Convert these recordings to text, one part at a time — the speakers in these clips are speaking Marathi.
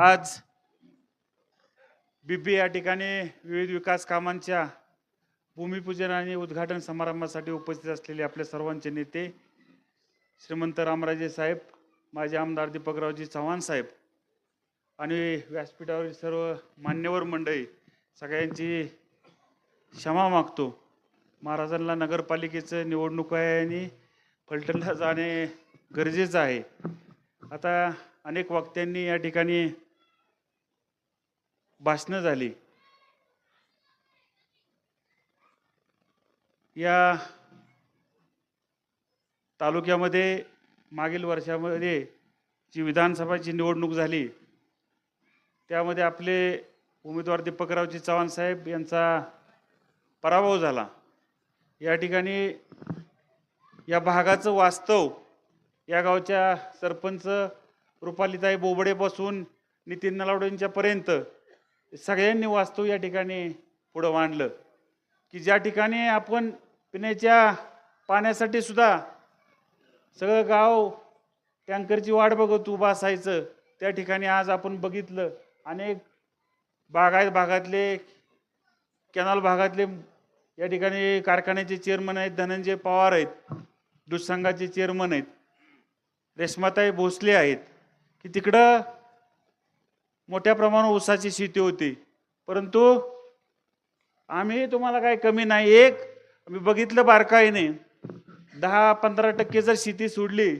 आज बीबी या ठिकाणी विविध विकास कामांच्या भूमिपूजन आणि उद्घाटन समारंभासाठी उपस्थित असलेले आपल्या सर्वांचे नेते श्रीमंत रामराजे साहेब माजी आमदार दीपकरावजी चव्हाण साहेब आणि व्यासपीठावरील सर्व मान्यवर मंडळी सगळ्यांची क्षमा मागतो. महाराजांना नगरपालिकेचं निवडणूक आहे आणि फलटणला जाणे गरजेचं आहे. आता अनेक वक्त्यांनी या ठिकाणी भाषणं झाली. या तालुक्यामध्ये मागील वर्षामध्ये जी विधानसभाची निवडणूक झाली त्यामध्ये आपले उमेदवार दीपकरावजी चव्हाण साहेब यांचा पराभव झाला. या ठिकाणी या भागाचं वास्तव या गावच्या सरपंच रुपालीताई बोबडेपासून नितीन नलावडेंच्यापर्यंत सगळ्यांनी वास्तव या ठिकाणी पुढं मांडलं. की ज्या ठिकाणी आपण पिण्याच्या पाण्यासाठी सुद्धा सगळं गाव टँकरची वाट बघत उभं असायचं त्या ठिकाणी आज आपण बघितलं. अनेक बागायत भागातले कॅनल भागातले या ठिकाणी कारखान्याचे चेअरमन आहेत धनंजय पवार आहेत दूध संघाचे चेअरमन आहेत रेश्माताई भोसले आहेत. की तिकडं मोठ्या प्रमाणावर ऊसाची शेती होती. परंतु आम्ही तुम्हाला काय कमी नाही एक मी बघितलं बारकाईने. दहा पंधरा टक्के जर शेती सोडली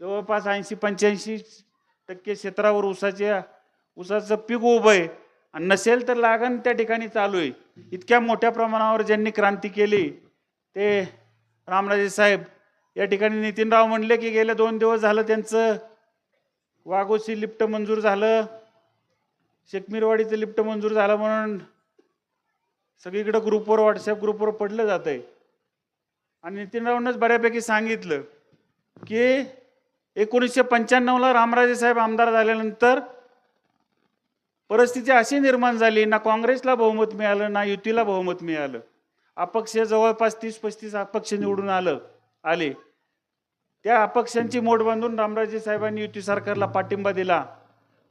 जवळपास ऐंशी पंच्याऐंशी टक्के क्षेत्रावर ऊसाच्या ऊसाचं पीक उभं आहे. आणि नसेल तर लागण त्या ठिकाणी चालू आहे. इतक्या मोठ्या प्रमाणावर ज्यांनी क्रांती केली ते रामराजे साहेब. या ठिकाणी नितीनराव म्हणले की गेले दोन दिवस झालं त्यांचं वाघोशी लिफ्ट मंजूर झालं. शेकमीरवाडीचं लिफ्ट मंजूर झालं म्हणून सगळीकडं ग्रुपवर व्हॉट्सअप ग्रुपवर पडलं जात आहे आणि नितीनरावनंच बऱ्यापैकी सांगितलं की एकोणीसशे पंच्याण्णवला रामराजे साहेब आमदार झाल्यानंतर परिस्थिती अशी निर्माण झाली ना काँग्रेसला बहुमत मिळालं ना युतीला बहुमत मिळालं. अपक्ष जवळपास तीस पस्तीस अपक्ष निवडून आलं आले. त्या अपक्षांची मोठ बांधून रामराजे साहेबांनी युती सरकारला पाठिंबा दिला.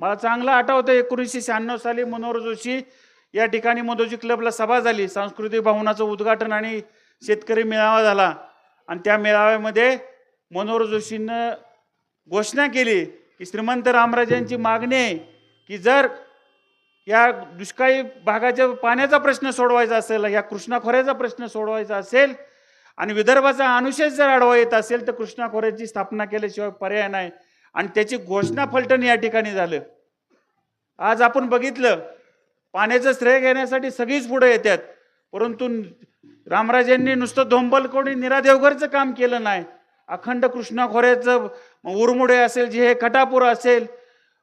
मला चांगलं आठवतं एकोणीसशे शहाण्णव साली मनोहर जोशी या ठिकाणी मनोजी क्लबला सभा झाली. सांस्कृतिक भवनाचं उद्घाटन आणि शेतकरी मेळावा झाला. आणि त्या मेळाव्यामध्ये मनोहर जोशीनं घोषणा केली की श्रीमंत रामराजांची मागणी आहे की जर या दुष्काळी भागाच्या पाण्याचा प्रश्न सोडवायचा असेल या कृष्णा खोऱ्याचा प्रश्न सोडवायचा असेल आणि विदर्भाचा अनुशेष जर आढावा येत असेल तर कृष्णा खोऱ्याची स्थापना केल्याशिवाय पर्याय नाही. आणि त्याची घोषणा फलटण या ठिकाणी झालं. आज आपण बघितलं पाण्याचं श्रेय घेण्यासाठी सगळीच पुढे येतात परंतु रामराजांनी नुसतं धोंबल कोणी निरादेवघरचं काम केलं नाही. अखंड कृष्णा खोऱ्याचं उरमुडे असेल जे हे खटापूर असेल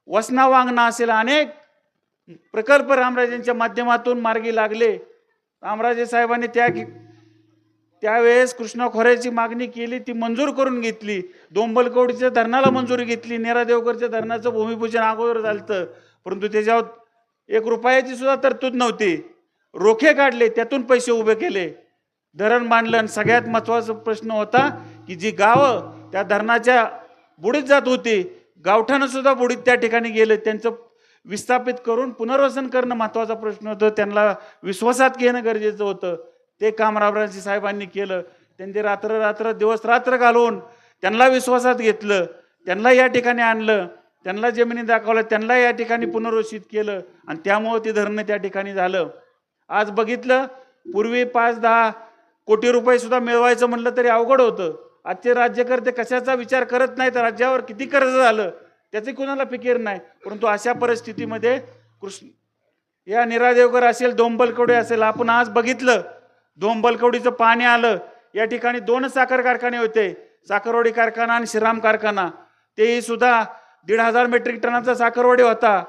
वसना वांगणा असेल अनेक प्रकल्प रामराजांच्या माध्यमातून मार्गी लागले. रामराजे साहेबांनी त्या त्यावेळेस कृष्णा खोऱ्याची मागणी केली ती मंजूर करून घेतली. डोंबलकवडीच्या धरणाला मंजुरी घेतली. नेरादेवकरच्या धरणाचं भूमिपूजन अगोदर झालं परंतु त्याच्यावर एक रुपयाची सुद्धा तरतूद नव्हती. रोखे काढले त्यातून पैसे उभे केले. धरण बांधलं आणि सगळ्यात महत्त्वाचा प्रश्न होता की जी गावं त्या धरणाच्या बुडीत जात होती गावठाणं सुद्धा बुडीत त्या ठिकाणी गेले. त्यांचं विस्थापित करून पुनर्वसन करणं महत्त्वाचा प्रश्न होतं. त्यांना विश्वासात घेणं गरजेचं होतं. ते काम रामराजे साहेबांनी केलं. त्यांनी रात्र रात्र दिवस रात्र घालून त्यांना विश्वासात घेतलं. त्यांना या ठिकाणी आणलं. त्यांना जमिनी दाखवलं त्यांना या ठिकाणी पुनर्वसित केलं. आणि त्यामुळं ते धरणं त्या ठिकाणी झालं. आज बघितलं पूर्वी पाच दहा कोटी रुपये सुद्धा मिळवायचं म्हटलं तरी अवघड होतं. आजचे राज्यकर्ते कशाचा विचार करत नाहीत? राज्यावर किती कर्ज झालं? त्याचे कुणाला फिकीर नाही. परंतु अशा परिस्थितीमध्ये कृष्ण या निरादेवकर असेल दोंबलकडे असेल आपण आज बघितलं दोंबलकवडीचं पाणी आलं. या ठिकाणी दोन साखर कारखाने होते. साखरवाडी कारखाना आणि श्रीराम कारखाना. तेही सुद्धा दीड हजार मेट्रिक टनाचा साखरवाडी होता.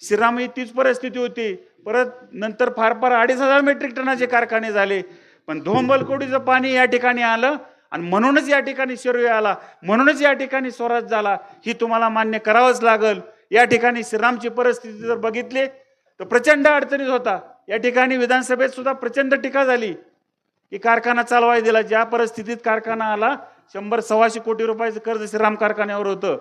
श्रीराम ही तीच परिस्थिती होती. परत नंतर फार फार अडीच हजार मेट्रिक टनाचे कारखाने झाले. पण धोंबलकोडीचं पाणी या ठिकाणी आलं आणि म्हणूनच या ठिकाणी शौर्य आला. म्हणूनच या ठिकाणी स्वराज झाला. ही तुम्हाला मान्य करावंच लागल. या ठिकाणी श्रीरामची परिस्थिती जर बघितली तर प्रचंड अडचणीत होता. या ठिकाणी विधानसभेत सुद्धा प्रचंड टीका झाली. की कारखाना चालवाय दिला. ज्या परिस्थितीत कारखाना आला शंभर सव्वाशे कोटी रुपयाचं कर्ज श्रीराम कारखान्यावर होतं.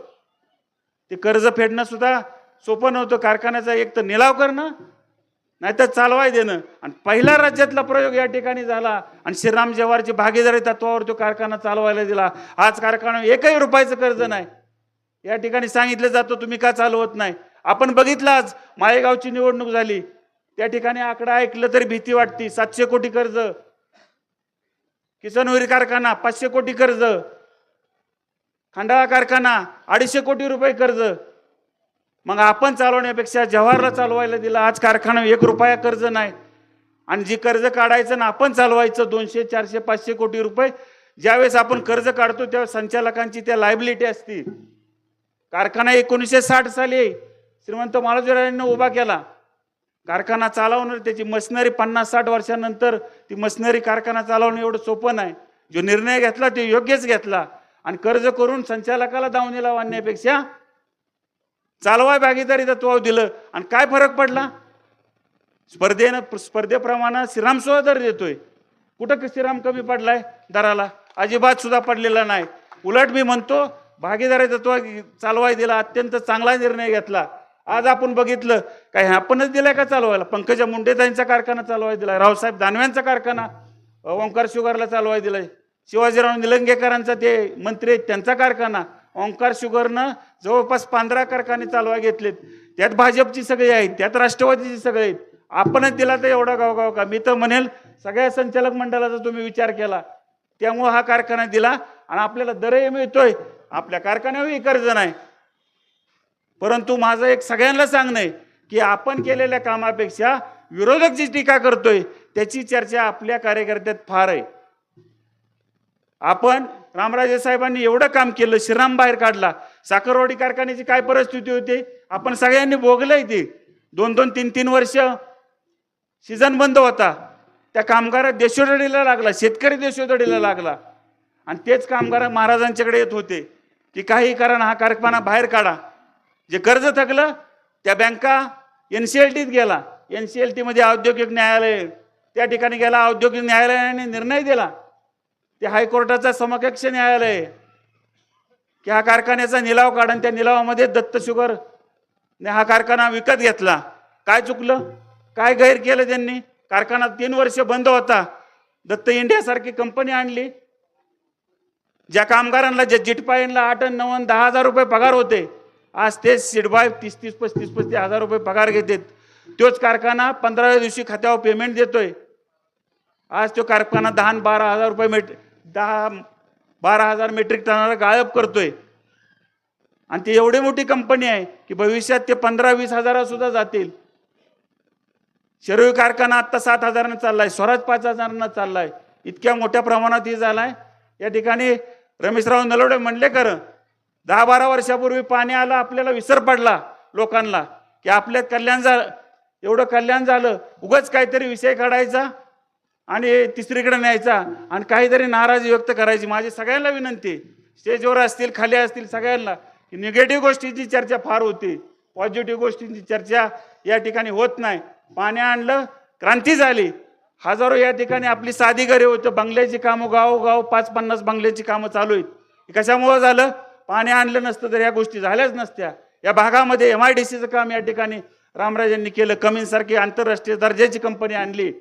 ते कर्ज फेडणं सुद्धा सोपं नव्हतं. कारखान्याचा एक तर निलाव करणं नाहीतर चालवाय देणं. आणि पहिला राज्यातला प्रयोग या ठिकाणी झाला. आणि श्रीराम जवारची भागीदारी तत्वावर तो कारखाना चालवायला दिला. आज कारखाना एकही रुपयाचं कर्ज नाही. या ठिकाणी सांगितलं जातं तुम्ही का चालवत नाही? आपण बघितलं आज माळेगावची निवडणूक झाली. त्या ठिकाणी आकडा ऐकलं तरी भीती वाटते. सातशे कोटी कर्ज. किसनवरी कारखाना पाचशे कोटी कर्ज. खंडाळा कारखाना अडीचशे कोटी रुपये कर्ज. मग आपण चालवण्यापेक्षा जवाहरला चालवायला दिला आज कारखाना एक रुपया कर्ज नाही. आणि जी कर्ज काढायचं ना आपण चालवायचं दोनशे चारशे पाचशे कोटी रुपये. ज्यावेळेस आपण कर्ज काढतो त्यावेळेस संचालकांची त्या लायबिलिटी असती. कारखाना एकोणीसशे साठ साली श्रीमंत मालोजीराजांनी उभा केला. कारखाना चालवणं त्याची मशिनरी पन्नास साठ वर्षानंतर ती मशिनरी कारखाना चालवणं एवढं सोपं नाही. जो निर्णय घेतला तो योग्यच घेतला. आणि कर्ज करून संचालकाला दावणीला आणण्यापेक्षा चालवाय भागीदारी तत्वावर दिलं. आणि काय फरक पडला? स्पर्धेनं स्पर्धेप्रमाणे श्रीराम सुद्धा दर देतोय. कुठं श्रीराम कमी पडलाय दराला? अजिबात सुद्धा पडलेला नाही. उलट मी म्हणतो भागीदारी तत्व चालवाय दिला अत्यंत चांगला निर्णय घेतला. आज आपण बघितलं काय आपणच दिलाय का चालवायला? पंकजा मुंडेताईंचा कारखाना चालवाय दिलाय रावसाहेब दानव्यांचा कारखाना ओंकार शुगरला चालवाय दिलाय शिवाजीराव निलंगेकरांचा ते मंत्री आहेत त्यांचा कारखाना ओंकार शुगरनं जवळपास पंधरा कारखाने चालवा घेतलेत. त्यात भाजपची सगळी आहेत त्यात राष्ट्रवादीची सगळे आहेत. आपणच दिला तर एवढा गावगाव का? मी तर म्हणेल सगळ्या संचालक मंडळाचा तुम्ही विचार केला त्यामुळं हा कारखाना दिला आणि आपल्याला दरही मिळतोय. आपल्या कारखान्यावरही कर्ज नाही परंतु माझं एक सगळ्यांना सांगणं आहे की आपण केलेल्या कामापेक्षा विरोधक जी टीका करतोय त्याची चर्चा आपल्या कार्यकर्त्यात फार आहे. आपण रामराजे साहेबांनी एवढं काम केलं श्रीराम बाहेर काढला साखरवाडी कारखान्याची काय परिस्थिती होती? आपण सगळ्यांनी भोगलंय ते. दोन दोन तीन तीन वर्ष सीझन बंद होता. त्या कामगार देशोदडीला लागला शेतकरी देशोदडीला लागला. आणि तेच कामगार महाराजांच्याकडे येत होते की काही कारण हा कारखाना बाहेर काढा. जे कर्ज थकलं त्या बँका एन सी एल टीत गेला. एन सी एल टीमध्ये औद्योगिक न्यायालय त्या ठिकाणी गेला औद्योगिक न्यायालयाने निर्णय दिला. ते हायकोर्टाचा समकक्ष न्यायालय. की हा कारखान्याचा निलाव काढून त्या निलावामध्ये दत्त शुगर ने हा कारखाना विकत घेतला. काय चुकलं? काय गैर केलं त्यांनी? कारखाना तीन वर्ष बंद होता. दत्त इंडियासारखी कंपनी आणली. ज्या कामगारांना ज्या जिटपाईंना आठ नऊ दहा हजार रुपये पगार होते आज तेच सिडबाय तीस तीस पस्तीस पस्तीस हजार रुपये पगार घेतात. तोच कारखाना पंधराव्या दिवशी खात्यावर पेमेंट देतोय. आज तो कारखाना दहा बारा हजार रुपये मेट दहा बारा हजार मेट्रिक टनाला गायब करतोय. आणि ती एवढी मोठी कंपनी आहे की भविष्यात ते पंधरा वीस हजारा सुद्धा जातील. शरवी कारखाना आत्ता सात हजारानं चाललाय स्वराज पाच हजारांना चाललाय. इतक्या मोठ्या प्रमाणात हे झालाय. या ठिकाणी रमेशराव नलवडे म्हणले कर दहा बारा वर्षापूर्वी पाणी आलं आपल्याला विसर पडला लोकांना की आपल्यात कल्याण झालं. एवढं कल्याण झालं उगाच काहीतरी विषय काढायचा आणि तिसरीकडे न्यायचा आणि काहीतरी नाराजी व्यक्त करायची. माझी सगळ्यांना विनंती स्टेजवर असतील खाली असतील सगळ्यांना की निगेटिव्ह गोष्टींची चर्चा फार होती. पॉझिटिव्ह गोष्टींची चर्चा या ठिकाणी होत नाही. पाणी आणलं क्रांती झाली. हजारो या ठिकाणी आपली साधी घरे होतं. बंगल्याची कामं गावोगाव पाच पन्नास बंगल्याची कामं चालू आहेत. कशामुळं झालं? पाणी आणलं नसतं तर या गोष्टी झाल्याच नसत्या. या भागामध्ये एम आय डी सीचं काम या ठिकाणी रामराजांनी केलं. कमींसारखी आंतरराष्ट्रीय दर्जाची कंपनी आणली.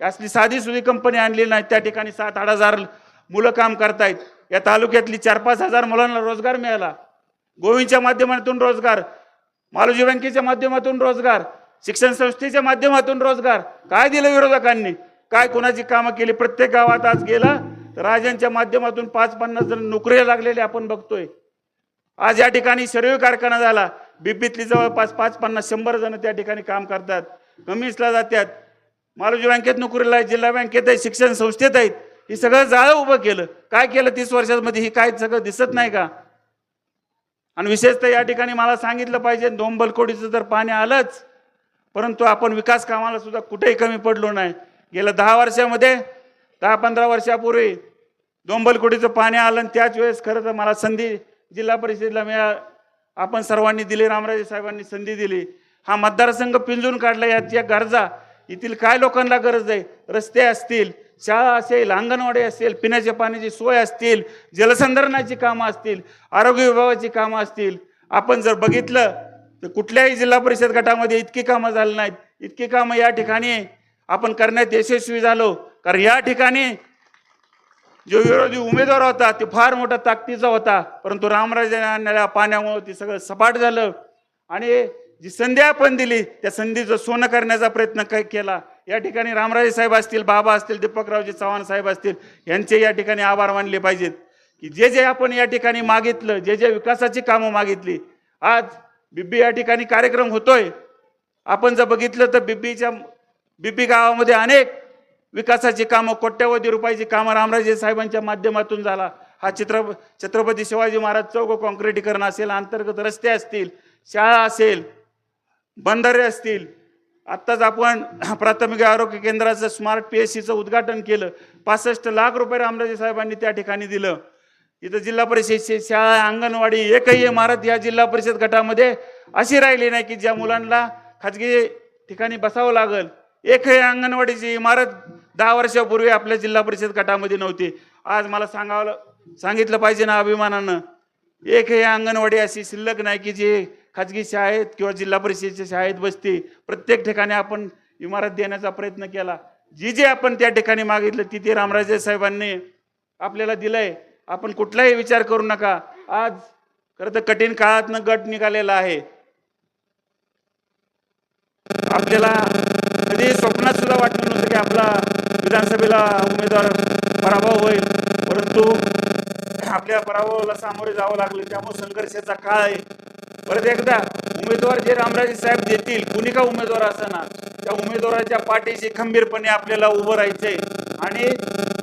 असली साधी सुधी कंपनी आणली नाही. त्या ठिकाणी सात आठ हजार मुलं काम करतायत. या तालुक्यातली चार पाच हजार मुलांना रोजगार मिळाला. गोविंदच्या माध्यमातून रोजगार मालोजी बँकेच्या माध्यमातून रोजगार शिक्षण संस्थेच्या माध्यमातून रोजगार. काय दिलं विरोधकांनी? काय कोणाची कामं केली? प्रत्येक गावात आज गेला तर राजांच्या माध्यमातून पाच पन्नास जण नोकऱ्या लागलेले आपण बघतोय. आज या ठिकाणी शरीर कारखाना झाला. बिबीतली जवळपास पाच पन्नास शंभर जण त्या ठिकाणी काम करतात. कमीसला जातात मालोजी बँकेत नोकरीला आहे जिल्हा बँकेत आहे शिक्षण संस्थेत आहेत. हे सगळं जाळं उभं केलं. काय केलं तीस वर्षामध्ये? ही काय सगळं दिसत नाही का? आणि विशेषतः या ठिकाणी मला सांगितलं पाहिजे दोंबलकोडीचं तर पाणी आलंच परंतु आपण विकास कामाला सुद्धा कुठेही कमी पडलो नाही. गेल्या दहा वर्षामध्ये दहा पंधरा वर्षापूर्वी डोंबलकुडीचं पाणी आलं आणि त्याच वेळेस खरं तर मला संधी जिल्हा परिषदेला मिळा आपण सर्वांनी दिली रामराजे साहेबांनी संधी दिली. हा मतदारसंघ पिंजून काढला याच्या गरजा. येथील काय लोकांना गरज आहे? रस्ते असतील शाळा असेल अंगणवाडी असेल पिण्याच्या पाण्याची सोय असतील जलसंधारणाची कामं असतील आरोग्य विभागाची कामं असतील. आपण जर बघितलं तर कुठल्याही जिल्हा परिषद गटामध्ये इतकी कामं झाली नाहीत. इतकी कामं या ठिकाणी आपण करण्यात यशस्वी झालो. कारण या ठिकाणी जो विरोधी उमेदवार होता ते फार मोठा ताकदीचा होता. परंतु रामराजे आणलेल्या पाण्यामुळे ते सगळं सपाट झालं. आणि जी संधी आपण दिली त्या संधीचं सोनं करण्याचा प्रयत्न काय केला. या ठिकाणी रामराजे साहेब असतील बाबा असतील दीपकरावजी चव्हाण साहेब असतील यांचे या ठिकाणी आभार मानले पाहिजेत. की जे जे आपण या ठिकाणी मागितलं जे जे विकासाची कामं मागितली आज बिब्बी या ठिकाणी कार्यक्रम होतोय. आपण जर बघितलं तर बिब्बीच्या बिब्बी गावामध्ये अनेक विकासाची कामं कोट्यवधी रुपयाची कामं रामराजे साहेबांच्या माध्यमातून झाला. हा चित्र छत्रपती शिवाजी महाराज चौक कॉन्क्रिटीकरण असेल अंतर्गत रस्ते असतील शाळा असेल बंधारे असतील. आत्ताच आपण प्राथमिक आरोग्य केंद्राचं स्मार्ट पी एस सीचं उद्घाटन केलं. पासष्ट लाख रुपये रामराजे साहेबांनी त्या ठिकाणी दिलं. इथं जिल्हा परिषदची शाळा अंगणवाडी एकही इमारत या जिल्हा परिषद गटामध्ये अशी राहिली नाही की ज्या मुलांना खाजगी ठिकाणी बसावं लागल. एकही अंगणवाडीची इमारत दहा वर्षापूर्वी आपल्या जिल्हा परिषद गटामध्ये नव्हती. आज मला सांगावं सांगितलं पाहिजे ना अभिमानानं. एकही अंगणवाडी अशी शिल्लक नाही की जी खाजगी शाळेत किंवा जिल्हा परिषदेच्या शाळेत बसते. प्रत्येक ठिकाणी आपण इमारत देण्याचा प्रयत्न केला. जी जे आपण त्या ठिकाणी मागितलं ती ते रामराजे साहेबांनी आपल्याला दिलंय. आपण कुठलाही विचार करू नका. आज खरं तर कठीण काळातनं गट निघालेला आहे. आपल्याला त्यांना सुद्धा वाटलं नव्हतं की आपला विधानसभेला उमेदवार पराभव होईल. परंतु आपल्या पराभवाला सामोरे जावं लागलं. त्यामुळे संघर्षाचा काळ आहे. परत एकदा उमेदवार जे रामराजे साहेब देतील कुणी का उमेदवार असताना त्या उमेदवाराच्या पाठीशी खंबीरपणे आपल्याला उभं राहायचंय. आणि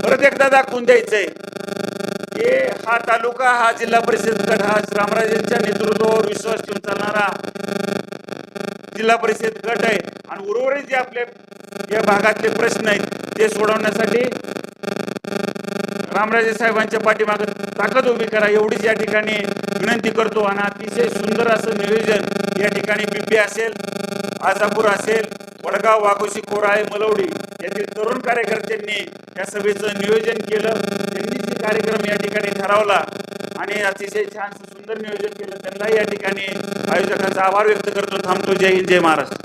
परत एकदा दाखवून द्यायचंय की हा तालुका हा जिल्हा परिषद गट हा रामराजेंच्या नेतृत्वावर विश्वास ठेवून चालणारा जिल्हा परिषद गट आहे. आणि उर्वरित जे आपल्या या भागातले प्रश्न आहेत ते सोडवण्यासाठी रामराजे साहेबांच्या पाठीमाग ताकद उभी करा. एवढीच या ठिकाणी विनंती करतो आणि अतिशय सुंदर असं नियोजन या ठिकाणी बिब्बी असेल आजापूर असेल वडगाव वाघोशी कोराळे मलवडी यातील तरुण कार्यकर्त्यांनी या सभेचं नियोजन केलं. त्यांनी कार्यक्रम या ठिकाणी ठरवला आणि अतिशय छान सुंदर नियोजन केलं त्यांनाही या ठिकाणी आयोजकांचा आभार व्यक्त करतो. थांबतो. जय हिंद जय महाराष्ट्र.